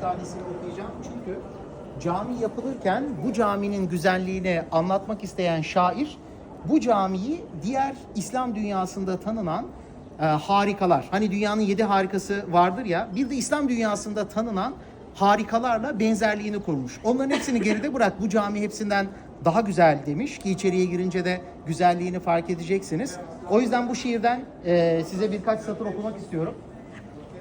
tanesini okuyacağım çünkü cami yapılırken bu caminin güzelliğini anlatmak isteyen şair bu camiyi diğer İslam dünyasında tanınan e, harikalar hani dünyanın yedi harikası vardır ya bir de İslam dünyasında tanınan harikalarla benzerliğini kurmuş. Onların hepsini geride bırak bu cami hepsinden daha güzel demiş ki içeriye girince de güzelliğini fark edeceksiniz. O yüzden bu şiirden e, size birkaç satır okumak istiyorum.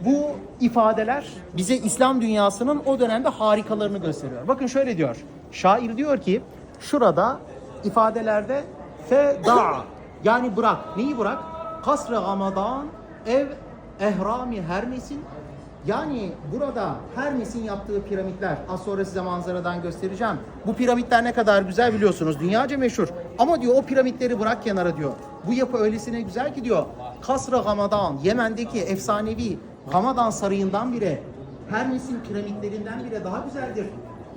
Bu ifadeler bize İslam dünyasının o dönemde harikalarını gösteriyor. Bakın şöyle diyor. Şair diyor ki şurada ifadelerde feda yani bırak. Neyi bırak? Kasr-ı Gamadan ev ehrami Hermes'in yani burada Hermes'in yaptığı piramitler az sonra size manzaradan göstereceğim. Bu piramitler ne kadar güzel biliyorsunuz. Dünyaca meşhur. Ama diyor o piramitleri bırak kenara diyor. Bu yapı öylesine güzel ki diyor. Kasr-ı Gamadan Yemen'deki efsanevi Gamadan sarayından bile Hermes'in piramitlerinden bile daha güzeldir.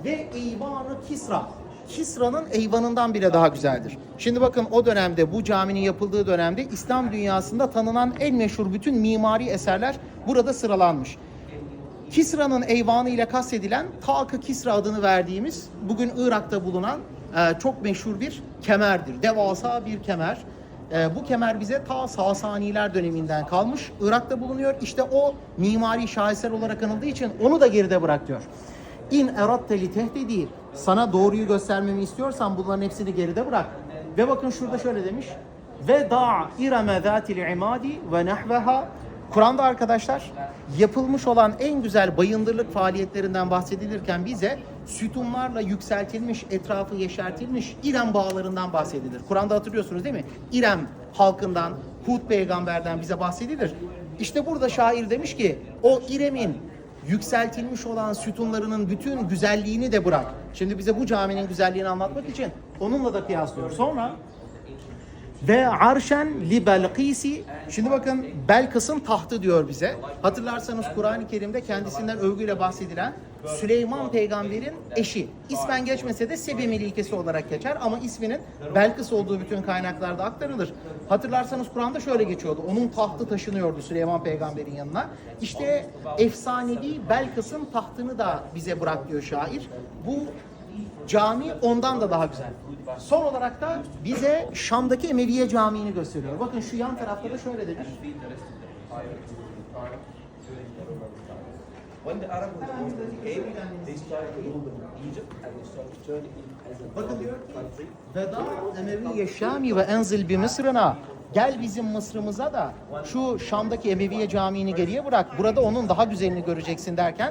Ve Eyvanı Kisra. Kisra'nın eyvanından bile daha güzeldir. Şimdi bakın o dönemde bu caminin yapıldığı dönemde İslam dünyasında tanınan en meşhur bütün mimari eserler burada sıralanmış. Kisra'nın eyvanı ile kastedilen Tak-ı Kisra adını verdiğimiz bugün Irak'ta bulunan e, çok meşhur bir kemerdir. Devasa bir kemer. E, bu kemer bize ta Sasaniler döneminden kalmış. Irak'ta bulunuyor. İşte o mimari şaheser olarak anıldığı için onu da geride bırak diyor. İn eratte li tehdidi sana doğruyu göstermemi istiyorsan bunların hepsini geride bırak. Ve bakın şurada şöyle demiş. Ve da ireme zatil imadi ve nahveha Kur'an'da arkadaşlar yapılmış olan en güzel bayındırlık faaliyetlerinden bahsedilirken bize sütunlarla yükseltilmiş, etrafı yeşertilmiş İrem bağlarından bahsedilir. Kur'an'da hatırlıyorsunuz değil mi? İrem halkından, Hud peygamberden bize bahsedilir. İşte burada şair demiş ki o İrem'in yükseltilmiş olan sütunlarının bütün güzelliğini de bırak. Şimdi bize bu caminin güzelliğini anlatmak için onunla da kıyaslıyor. Sonra ve arşen li Belkisi. Şimdi bakın Belkıs'ın tahtı diyor bize. Hatırlarsanız Kur'an-ı Kerim'de kendisinden övgüyle bahsedilen Süleyman peygamberin eşi. İsmen geçmese de Sebe Melikesi olarak geçer ama isminin Belkıs olduğu bütün kaynaklarda aktarılır. Hatırlarsanız Kur'an'da şöyle geçiyordu. Onun tahtı taşınıyordu Süleyman peygamberin yanına. İşte efsanevi Belkıs'ın tahtını da bize bırak diyor şair. Bu Cami ondan da daha güzel. Son olarak da bize Şam'daki Emeviye Camii'ni gösteriyor. Bakın şu yan tarafta da şöyle demiş. Bakın diyor ki. Veda Emeviye Şami ve enzil bi Mısır'ına Gel bizim Mısır'ımıza da şu Şam'daki Emeviye Camii'ni geriye bırak. Burada onun daha güzelini göreceksin derken